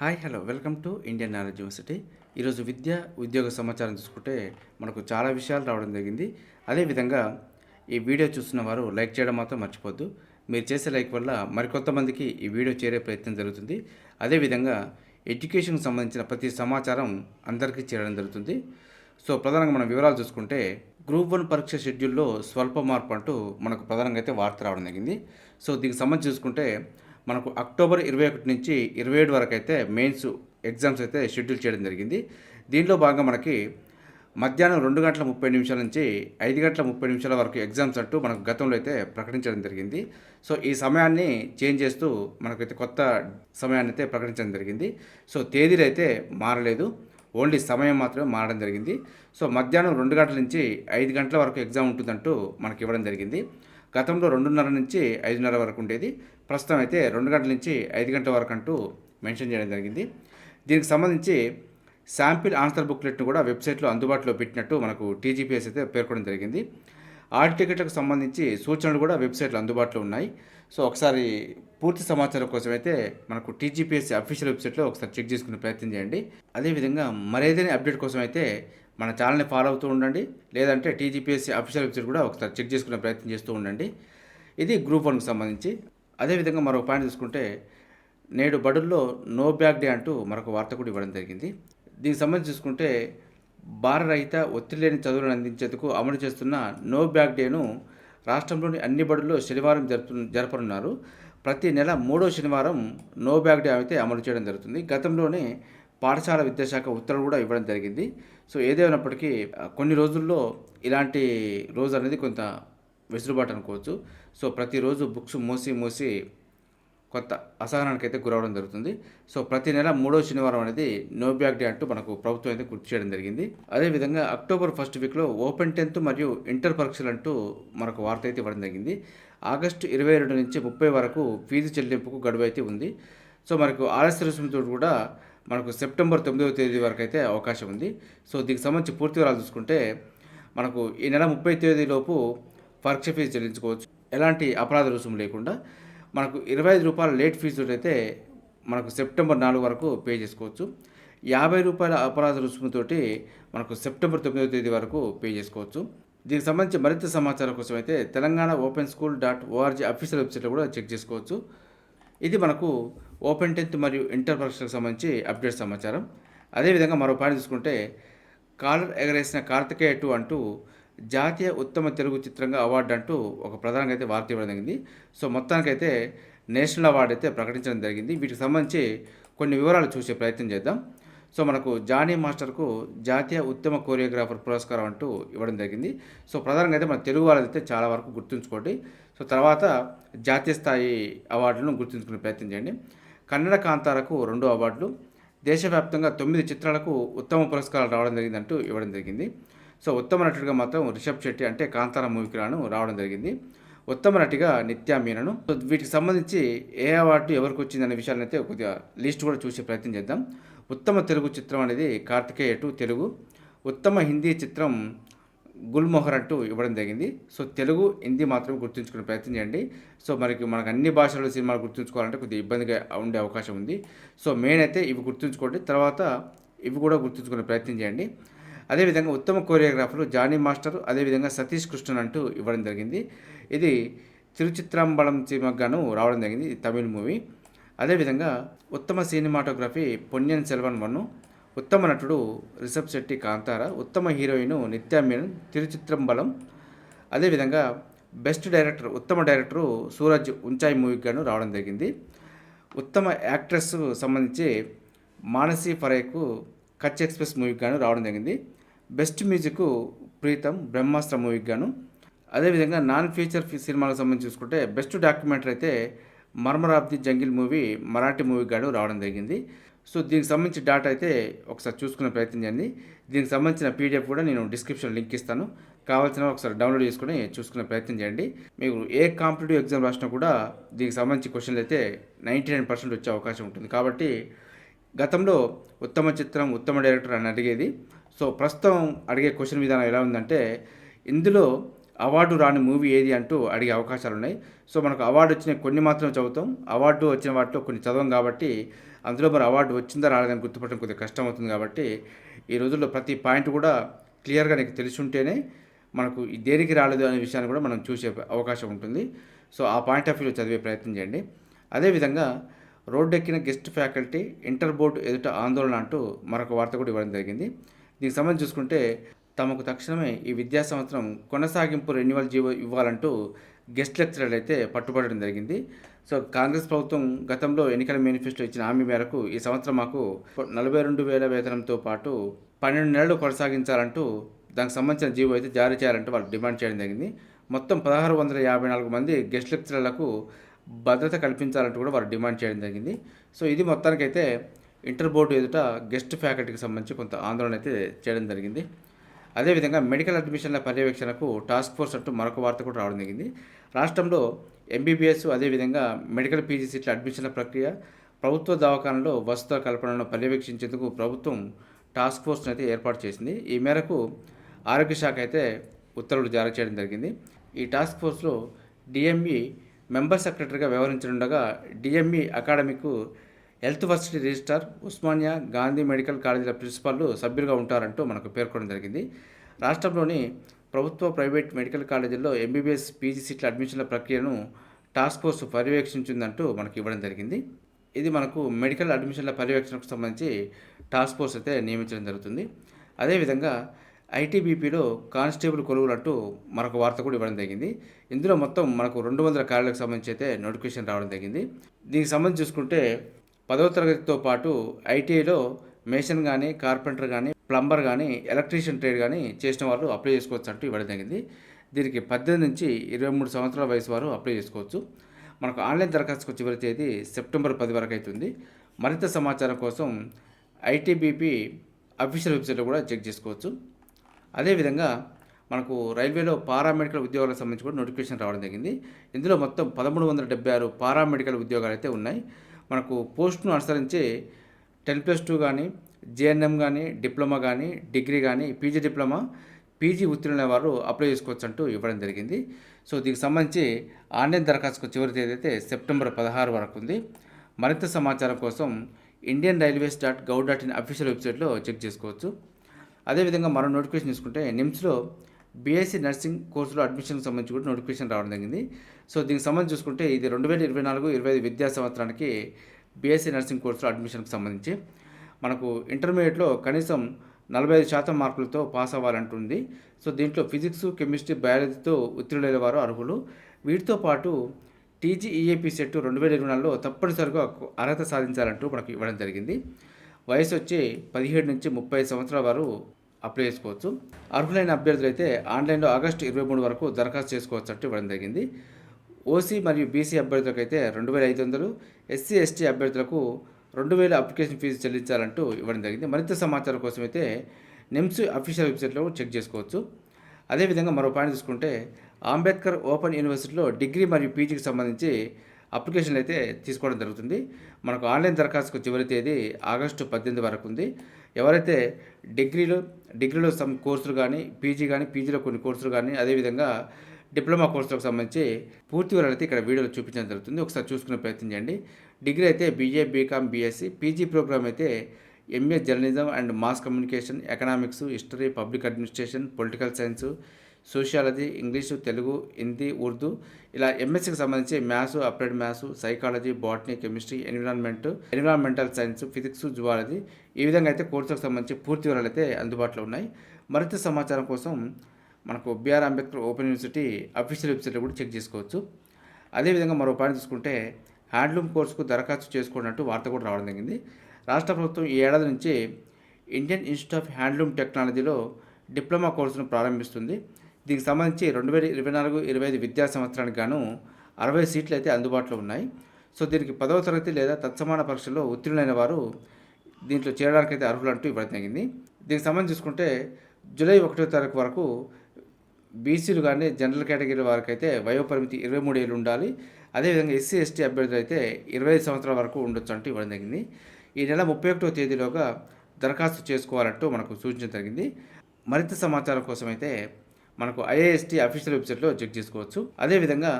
Hi hello. Welcome to Indian knowledge university. ఈరోజు విద్య ఉద్యోగ సమాచారం చూసుకుంటే మనకు చాలా విషయాలు రావడం జరిగింది. అదేవిధంగా ఈ వీడియో చూస్తున్న వారు లైక్ చేయడం మాత్రం మర్చిపోద్దు మీరు చేసే లైక్ వల్ల మరికొంతమందికి ఈ వీడియో చేరే ప్రయత్నం జరుగుతుంది. అదేవిధంగా ఎడ్యుకేషన్కి సంబంధించిన ప్రతి సమాచారం అందరికీ చేరడం జరుగుతుంది. సో ప్రధానంగా మనం వివరాలు చూసుకుంటే గ్రూప్ వన్ పరీక్ష షెడ్యూల్లో స్వల్ప మార్పు అంటూ మనకు ప్రధానంగా అయితే వార్త రావడం జరిగింది. సో దీనికి సంబంధించి చూసుకుంటే మనకు అక్టోబర్ ఇరవై ఒకటి నుంచి ఇరవై ఏడు వరకు అయితే మెయిన్స్ ఎగ్జామ్స్ అయితే షెడ్యూల్ చేయడం జరిగింది. దీనిలో భాగంగా మనకి మధ్యాహ్నం రెండు గంటల ముప్పై నిమిషాల నుంచి ఐదు గంటల ముప్పై నిమిషాల వరకు ఎగ్జామ్స్ అంటూ మనకు గతంలో అయితే ప్రకటించడం జరిగింది. సో ఈ సమయాన్ని చేంజ్ చేస్తూ మనకైతే కొత్త సమయాన్ని అయితే ప్రకటించడం జరిగింది. సో తేదీలు అయితే మారలేదు. ఓన్లీ సమయం మాత్రమే మారడం జరిగింది. సో మధ్యాహ్నం రెండు గంటల నుంచి ఐదు గంటల వరకు ఎగ్జామ్ ఉంటుందంటూ మనకి ఇవ్వడం జరిగింది. గతంలో రెండున్నర నుంచి ఐదున్నర వరకు ఉండేది. ప్రస్తుతం అయితే రెండు గంటల నుంచి ఐదు గంటల వరకు అంటూ మెన్షన్ చేయడం జరిగింది. దీనికి సంబంధించి శాంపిల్ ఆన్సర్ బుక్లెట్ను కూడా వెబ్సైట్లో అందుబాటులో పెట్టినట్టు మనకు టీజీపీఎస్ అయితే పేర్కొనడం జరిగింది. ఆల్ టికెట్లకు సంబంధించి సూచనలు కూడా వెబ్సైట్లో అందుబాటులో ఉన్నాయి. సో ఒకసారి పూర్తి సమాచారం కోసం అయితే మనకు టీజీపీఎస్సీ అఫీషియల్ వెబ్సైట్లో ఒకసారి చెక్ చేసుకునే ప్రయత్నం చేయండి. అదేవిధంగా మరేదైనా అప్డేట్ కోసం అయితే మన ఛానల్ని ఫాలో అవుతూ ఉండండి. లేదంటే టీజీపీఎస్సీ అఫీషియల్ వెబ్సైట్ కూడా ఒకసారి చెక్ చేసుకునే ప్రయత్నం చేస్తూ ఉండండి. ఇది గ్రూప్ వన్కి సంబంధించి. అదేవిధంగా మరొక పాయింట్ తీసుకుంటే నేడు బడుల్లో నో బ్యాగ్ డే అంటూ మరొక వార్త కూడా ఇవ్వడం జరిగింది. దీనికి సంబంధించి చూసుకుంటే భారరహిత ఒత్తిడి లేని చదువులను అందించేందుకు అమలు చేస్తున్న నో బ్యాగ్ డేను రాష్ట్రంలోని అన్ని బడుల్లో శనివారం జరుపు జరపనున్నారు. ప్రతి నెల మూడో శనివారం నో బ్యాగ్ డే అయితే అమలు చేయడం జరుగుతుంది. గతంలోనే పాఠశాల విద్యాశాఖ ఉత్తర్వులు కూడా ఇవ్వడం జరిగింది. సో ఏదేమైనప్పటికీ కొన్ని రోజుల్లో ఇలాంటి రోజు అనేది కొంత వెసులుబాటు అనుకోవచ్చు. సో ప్రతిరోజు బుక్స్ మోసి మోసి కొత్త అసహనానికి అయితే గురవడం జరుగుతుంది. సో ప్రతి నెల మూడో శనివారం అనేది నో బ్యాక్ డే అంటూ మనకు ప్రభుత్వం అయితే గుర్తు చేయడం జరిగింది. అదేవిధంగా అక్టోబర్ ఫస్ట్ వీక్లో ఓపెన్ టెన్త్ మరియు ఇంటర్ పరీక్షలు అంటూ మనకు వార్త అయితే ఇవ్వడం జరిగింది. ఆగస్టు ఇరవై రెండు నుంచి ముప్పై వరకు ఫీజు చెల్లింపుకు గడువు అయితే ఉంది. సో మనకు ఆలస్య రుసుముతో కూడా మనకు సెప్టెంబర్ తొమ్మిదవ తేదీ వరకు అయితే అవకాశం ఉంది. సో దీనికి సంబంధించి పూర్తి వివరాలు చూసుకుంటే మనకు ఈ నెల ముప్పై తేదీలోపు పరీక్ష ఫీజు చెల్లించుకోవచ్చు. ఎలాంటి అపరాధ రుసుము లేకుండా మనకు ఇరవై ఐదు రూపాయల లేట్ ఫీజు అయితే మనకు సెప్టెంబర్ నాలుగు వరకు పే చేసుకోవచ్చు. యాభై రూపాయల అపరాధ రుసుముతోటి మనకు సెప్టెంబర్ తొమ్మిదవ తేదీ వరకు పే చేసుకోవచ్చు. దీనికి సంబంధించి మరింత సమాచారం కోసం అయితే Telangana open school dot O R G official వెబ్సైట్లో కూడా చెక్ చేసుకోవచ్చు. ఇది మనకు ఓపెన్ టెన్త్ మరియు ఇంటర్ పరీక్షలకు సంబంధించి అప్డేట్ సమాచారం. అదేవిధంగా మరో పాయింట్ చూసుకుంటే కాలర్ ఎగరేసిన కార్తికేయ టూ అంటూ జాతీయ ఉత్తమ తెలుగు చిత్రంగా అవార్డు అంటూ ఒక ప్రధానంగా అయితే వార్త ఇవ్వడం జరిగింది. సో మొత్తానికైతే నేషనల్ అవార్డు అయితే ప్రకటించడం జరిగింది. వీటికి సంబంధించి కొన్ని వివరాలు చూసే ప్రయత్నం చేద్దాం. సో మనకు జానీ మాస్టర్కు జాతీయ ఉత్తమ కోరియోగ్రాఫర్ పురస్కారం అంటూ ఇవ్వడం జరిగింది. సో ప్రధానంగా అయితే మన తెలుగు వాళ్ళైతే చాలా వరకు గుర్తుంచుకోండి. సో తర్వాత జాతీయ స్థాయి అవార్డులను గుర్తుంచుకునే ప్రయత్నం చేయండి. కన్నడ కాంతారకు రెండు అవార్డులు దేశవ్యాప్తంగా తొమ్మిది చిత్రాలకు ఉత్తమ పురస్కారాలు రావడం జరిగిందంటూ ఇవ్వడం జరిగింది. సో ఉత్తమ నటుడిగా మాత్రం రిషబ్ శెట్టి అంటే కాంతార మూవీకి రాను రావడం జరిగింది. ఉత్తమ నటిగా నిత్యా మీనను. సో వీటికి సంబంధించి ఏ అవార్డు ఎవరికి వచ్చిందనే విషయాలను అయితే కొద్దిగా లిస్ట్ కూడా చూసే ప్రయత్నం చేద్దాం. ఉత్తమ తెలుగు చిత్రం అనేది కార్తికేయ టు తెలుగు. ఉత్తమ హిందీ చిత్రం గుల్మోహర్ అంటూ ఇవ్వడం జరిగింది. సో తెలుగు హిందీ మాత్రం గుర్తుంచుకునే ప్రయత్నం చేయండి. సో మనకి మనకు అన్ని భాషల్లో సినిమాలు గుర్తుంచుకోవాలంటే కొద్దిగా ఇబ్బందిగా ఉండే అవకాశం ఉంది. సో మెయిన్ అయితే ఇవి గుర్తుంచుకోండి. తర్వాత ఇవి కూడా గుర్తుంచుకునే ప్రయత్నం చేయండి. అదేవిధంగా ఉత్తమ కోరియోగ్రాఫర్ జానీ మాస్టర్ అదేవిధంగా సతీష్ కృష్ణన్ అంటూ ఇవ్వడం జరిగింది. ఇది తిరుచిత్రంబళం సినిమాకు గాను రావడం జరిగింది. ఇది తమిళ్ మూవీ. అదేవిధంగా ఉత్తమ సినిమాటోగ్రఫీ పొన్నియన్ సెల్వన్ వన్ ఉత్తమ నటుడు రిషబ్ శెట్టి కాంతార ఉత్తమ హీరోయిన్ నిత్యామీనన్ తిరుచిత్రంబలం అదేవిధంగా బెస్ట్ డైరెక్టర్ ఉత్తమ డైరెక్టరు సూరజ్ ఉంచాయి మూవీకి గాను రావడం జరిగింది. ఉత్తమ యాక్ట్రెస్ సంబంధించి మానసి ఫరేకు కచ్ ఎక్స్ప్రెస్ మూవీకి గాను రావడం జరిగింది. బెస్ట్ మ్యూజిక్ ప్రీతం బ్రహ్మాస్త్ర మూవీకి గాను అదేవిధంగా నాన్ ఫీచర్ సినిమాలకు సంబంధించి చూసుకుంటే బెస్ట్ డాక్యుమెంటరీ అయితే murmur of the jungle movie Marathi movie గాను రావడం జరిగింది. సో దీనికి సంబంధించి డాటా అయితే ఒకసారి చూసుకునే ప్రయత్నం చేయండి. దీనికి సంబంధించిన పీడిఎఫ్ కూడా నేను డిస్క్రిప్షన్ లింక్ ఇస్తాను. కావాల్సిన ఒకసారి డౌన్లోడ్ చేసుకుని చూసుకునే ప్రయత్నం చేయండి. మీకు ఏ కాంపిటేటివ్ ఎగ్జామ్ రాసినా కూడా దీనికి సంబంధించి క్వశ్చన్లు అయితే నైంటీ నైన్ పర్సెంట్ వచ్చే అవకాశం ఉంటుంది. కాబట్టి గతంలో ఉత్తమ చిత్రం ఉత్తమ డైరెక్టర్ అని అడిగేది. సో ప్రస్తుతం అడిగే క్వశ్చన్ విధానం ఎలా ఉందంటే ఇందులో అవార్డు రాని మూవీ ఏది అంటూ అడిగే అవకాశాలు ఉన్నాయి సో మనకు అవార్డు వచ్చిన కొన్ని మాత్రం చదువుతాం. అవార్డు వచ్చిన వాటిలో కొన్ని చదవం కాబట్టి అందులో మరి అవార్డు వచ్చిందా రాలేదని గుర్తుపట్టడం కొద్దిగా కష్టం అవుతుంది కాబట్టి ఈ రోజుల్లో ప్రతి పాయింట్ కూడా క్లియర్గా నీకు తెలిసి ఉంటేనే మనకు దేనికి రాలేదు అనే విషయాన్ని కూడా మనం చూసే అవకాశం ఉంటుంది. సో ఆ పాయింట్ ఆఫ్ వ్యూలో చదివే ప్రయత్నం చేయండి. అదేవిధంగా రోడ్డెక్కిన గెస్ట్ ఫ్యాకల్టీ ఇంటర్ బోర్డు ఎదుట ఆందోళన అంటూ మరొక వార్త కూడా ఇవ్వడం జరిగింది. దీనికి సంబంధించి చూసుకుంటే తమకు తక్షణమే ఈ విద్యా సంవత్సరం కొనసాగింపు రెన్యువల్ జీవో ఇవ్వాలంటూ గెస్ట్ లెక్చరర్లు అయితే పట్టుబడడం జరిగింది. సో కాంగ్రెస్ ప్రభుత్వం గతంలో ఎన్నికల మేనిఫెస్టో ఇచ్చిన హామీ మేరకు ఈ సంవత్సరం మాకు నలభై రెండు వేల వేతనంతో పాటు పన్నెండు నెలలు కొనసాగించాలంటూ దానికి సంబంధించిన జీవో అయితే జారీ చేయాలంటూ వాళ్ళు డిమాండ్ చేయడం జరిగింది. మొత్తం పదహారు వందల యాభై నాలుగు మంది గెస్ట్ లెక్చరర్లకు భద్రత కల్పించాలంటూ కూడా వారు డిమాండ్ చేయడం జరిగింది. సో ఇది మొత్తానికైతే ఇంటర్ బోర్డు ఎదుట గెస్ట్ ఫ్యాకల్టీకి సంబంధించి కొంత ఆందోళన అయితే చేయడం జరిగింది. అదేవిధంగా మెడికల్ అడ్మిషన్ల పర్యవేక్షణకు టాస్క్ ఫోర్స్ అంటూ మరొక వార్త కూడా రావడం జరిగింది. రాష్ట్రంలో ఎంబీబీఎస్ అదేవిధంగా మెడికల్ పీజీ సీట్ల అడ్మిషన్ల ప్రక్రియ ప్రభుత్వ దవాఖానలో వసతుల కల్పనను పర్యవేక్షించేందుకు ప్రభుత్వం టాస్క్ ఫోర్స్ని అయితే ఏర్పాటు చేసింది. ఈ మేరకు ఆరోగ్య శాఖ అయితే ఉత్తర్వులు జారీ చేయడం జరిగింది. ఈ టాస్క్ ఫోర్స్లో డిఎంఈ మెంబర్ సెక్రటరీగా వ్యవహరించనుండగా DME అకాడమీకు health varsity registrar Osmania Gandhi medical కాలేజీల ప్రిన్సిపాల్లు సభ్యులుగా ఉంటారంటూ మనకు పేర్కొనడం జరిగింది. రాష్ట్రంలోని ప్రభుత్వ ప్రైవేట్ మెడికల్ కాలేజీల్లో ఎంబీబీఎస్ పీజీ సీట్ల అడ్మిషన్ల ప్రక్రియను టాస్క్ ఫోర్స్ పర్యవేక్షించిందంటూ మనకి ఇవ్వడం జరిగింది. ఇది మనకు మెడికల్ అడ్మిషన్ల పర్యవేక్షణకు సంబంధించి టాస్క్ ఫోర్స్ అయితే నియమించడం జరుగుతుంది. అదేవిధంగా ఐటీబీపీలో కానిస్టేబుల్ కొలువులు అంటూ మరొక వార్త కూడా ఇవ్వడం జరిగింది. ఇందులో మొత్తం మనకు రెండు వందల కార్యాలకు సంబంధించి అయితే నోటిఫికేషన్ రావడం జరిగింది. దీనికి సంబంధించి చూసుకుంటే పదవ తరగతితో పాటు ఐటీఐలో మేషన్ కానీ కార్పెంటర్ కానీ ప్లంబర్ కానీ ఎలక్ట్రీషియన్ ట్రేడ్ కానీ చేసిన వాళ్ళు అప్లై చేసుకోవచ్చు అంటూ ఇవ్వడం జరిగింది దీనికి పద్దెనిమిది నుంచి ఇరవై మూడు సంవత్సరాల వయసు వారు అప్లై చేసుకోవచ్చు. మనకు ఆన్లైన్ దరఖాస్తుకు చివరి తేదీ సెప్టెంబర్ పది వరకు అవుతుంది. మరింత సమాచారం కోసం ఐటీబీపీ అఫీషియల్ వెబ్సైట్లో కూడా చెక్ చేసుకోవచ్చు. అదేవిధంగా మనకు రైల్వేలో పారామెడికల్ ఉద్యోగాలకు సంబంధించి కూడా నోటిఫికేషన్ రావడం జరిగింది ఇందులో మొత్తం పదమూడు వందల డెబ్బై ఆరు పారామెడికల్ ఉద్యోగాలు అయితే ఉన్నాయి. మనకు పోస్ట్ను అనుసరించి టెన్ ప్లస్ టూ కానీ జేఎన్ఎం కానీ డిప్లొమా కానీ డిగ్రీ కానీ పీజీ డిప్లొమా పీజీ ఉత్తీర్ణ వారు అప్లై చేసుకోవచ్చు అంటూ ఇవ్వడం జరిగింది. సో దీనికి సంబంధించి ఆన్లైన్ దరఖాస్తుకు చివరి తేదీ అయితే సెప్టెంబర్ పదహారు వరకు ఉంది మరింత సమాచారం కోసం Indian railways dot gov dot in official వెబ్సైట్లో చెక్ చేసుకోవచ్చు. అదేవిధంగా మరో నోటిఫికేషన్ తీసుకుంటే నిమ్స్లో బీఎస్సీ నర్సింగ్ కోర్సులో అడ్మిషన్కి సంబంధించి కూడా నోటిఫికేషన్ రావడం జరిగింది. సో దీనికి సంబంధించి చూసుకుంటే ఇది రెండు వేల ఇరవై నాలుగు ఇరవై ఐదు విద్యా సంవత్సరానికి బీఎస్సీ నర్సింగ్ కోర్సులో అడ్మిషన్కి సంబంధించి మనకు ఇంటర్మీడియట్లో కనీసం నలభై ఐదు శాతం మార్కులతో పాస్ అవ్వాలంటుంది. సో దీంట్లో ఫిజిక్స్ కెమిస్ట్రీ బయాలజీతో ఉత్తీర్ణులైన వారు అర్హులు. వీటితో పాటు టీజీఈఏపీ సెట్ రెండు వేల ఇరవై నాలుగులో తప్పనిసరిగా అర్హత సాధించాలంటూ మనకు ఇవ్వడం జరిగింది. వయసు వచ్చి పదిహేడు నుంచి ముప్పై సంవత్సరాల వారు అప్లై చేసుకోవచ్చు. అర్హులైన అభ్యర్థులు అయితే ఆన్లైన్లో ఆగస్టు ఇరవై మూడు వరకు దరఖాస్తు చేసుకోవచ్చు అంటూ ఇవ్వడం జరిగింది. ఓసీ మరియు బీసీ అభ్యర్థులకు అయితే రెండు వేల ఐదు వందలు ఎస్సీ ఎస్టీ అభ్యర్థులకు రెండు వేల అప్లికేషన్ ఫీజు చెల్లించాలంటూ ఇవ్వడం జరిగింది. మరింత సమాచారం కోసం అయితే నిమ్స్ అఫీషియల్ వెబ్సైట్లో చెక్ చేసుకోవచ్చు. అదేవిధంగా మరో పాయింట్ చూసుకుంటే అంబేద్కర్ ఓపెన్ యూనివర్సిటీలో డిగ్రీ మరియు పీజీకి సంబంధించి అప్లికేషన్లు అయితే తీసుకోవడం జరుగుతుంది. మనకు ఆన్లైన్ దరఖాస్తుకు చివరి తేదీ ఆగస్టు పద్దెనిమిది వరకు ఉంది. ఎవరైతే డిగ్రీలో డిగ్రీలో సమ్ కోర్సులు కానీ పీజీ కానీ పీజీలో కొన్ని కోర్సులు కానీ అదేవిధంగా డిప్లొమా కోర్సులకు సంబంధించి పూర్తి వివరాలు అయితే ఇక్కడ వీడియోలో చూపించడం జరుగుతుంది. ఒకసారి చూసుకునే ప్రయత్నం చేయండి. డిగ్రీ అయితే BA BCom BSc PG programme అయితే MA journalism and mass communication economics history public administration political science sociology English Telugu Hindi Urdu ఇలా ఎంఎస్సికి సంబంధించి maths applied maths psychology botany chemistry environment environmental science physics zoology ఈ విధంగా అయితే కోర్సులకు సంబంధించి పూర్తి వివరాలు అయితే అందుబాటులో ఉన్నాయి. మరింత సమాచారం కోసం మనకు BR Ambedkar open university official వెబ్సైట్లో కూడా చెక్ చేసుకోవచ్చు. అదేవిధంగా మరో పాయింట్ చూసుకుంటే హ్యాండ్లూమ్ కోర్సుకు దరఖాస్తు చేసుకున్నట్టు వార్త కూడా రావడం జరిగింది. రాష్ట్ర ప్రభుత్వం ఈ ఏడాది నుంచి ఇండియన్ ఇన్స్టిట్యూట్ ఆఫ్ హ్యాండ్లూమ్ టెక్నాలజీలో డిప్లొమా కోర్సును ప్రారంభిస్తుంది. దీనికి సంబంధించి రెండు వేల ఇరవై నాలుగు ఇరవై ఐదు విద్యా సంవత్సరానికి గాను అరవై సీట్లు అయితే అందుబాటులో ఉన్నాయి. సో దీనికి పదవ తరగతి లేదా తత్సమాన పరీక్షలో ఉత్తీర్ణులైన వారు దీంట్లో చేరడానికి అయితే అర్హులు అంటూ ఇవ్వడం జరిగింది. దీనికి సంబంధించి చూసుకుంటే జూలై ఒకటో తారీఖు వరకు బీసీలు కానీ జనరల్ కేటగిరీ వారికి అయితే వయోపరిమితి ఇరవై మూడు ఏళ్ళు ఉండాలి. అదేవిధంగా ఎస్సీ ఎస్టీ అభ్యర్థులు అయితే ఇరవై ఐదు సంవత్సరాల వరకు ఉండొచ్చు అంటూ ఇవ్వడం జరిగింది. ఈ నెల ముప్పై ఒకటో తేదీలోగా దరఖాస్తు చేసుకోవాలంటూ మనకు సూచించడం జరిగింది. మరింత సమాచారం కోసం అయితే మనకు ఐఏఎస్టీ అఫీషియల్ వెబ్సైట్లో చెక్ చేసుకోవచ్చు. అదేవిధంగా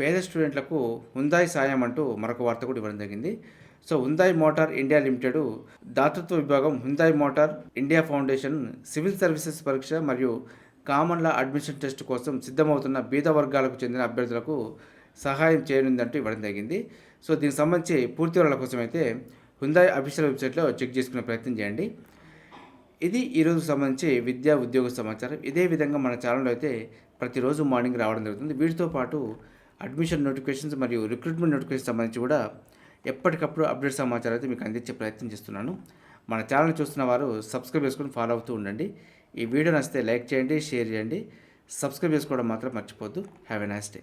పేద స్టూడెంట్లకు హుందాయ్ సాయం అంటూ మరొక వార్త కూడా ఇవ్వడం జరిగింది. So Hyundai motor India limited దాతృత్వ విభాగం Hyundai motor India foundation civil services పరీక్ష మరియు కామన్ లా అడ్మిషన్ టెస్ట్ కోసం సిద్ధమవుతున్న బీద వర్గాలకు చెందిన అభ్యర్థులకు సహాయం చేయనుందంటూ ఇవ్వడం జరిగింది. సో దీనికి సంబంధించి పూర్తి వివరాల కోసం అయితే హుందాయ్ అఫీషియల్ వెబ్సైట్లో చెక్ చేసుకునే ప్రయత్నం చేయండి. ఇది ఈరోజు సంబంధించి విద్యా ఉద్యోగ సమాచారం. ఇదే విధంగా మన ఛానల్లో అయితే ప్రతిరోజు మార్నింగ్ రావడం జరుగుతుంది. వీటితో పాటు అడ్మిషన్ నోటిఫికేషన్స్ మరియు రిక్రూట్మెంట్ నోటిఫికేషన్ సంబంధించి కూడా ఎప్పటికప్పుడు అప్డేట్ సమాచారం అయితే మీకు అందించే ప్రయత్నం చేస్తున్నాను. మన ఛానల్ చూస్తున్న వారు సబ్స్క్రైబ్ చేసుకొని ఫాలో అవుతూ ఉండండి. ఈ వీడియో నచ్చితే లైక్ చేయండి షేర్ చేయండి. సబ్స్క్రైబ్ చేసుకోవడం మాత్రం మర్చిపోద్దు హ్యావ్ ఎ నైస్ డే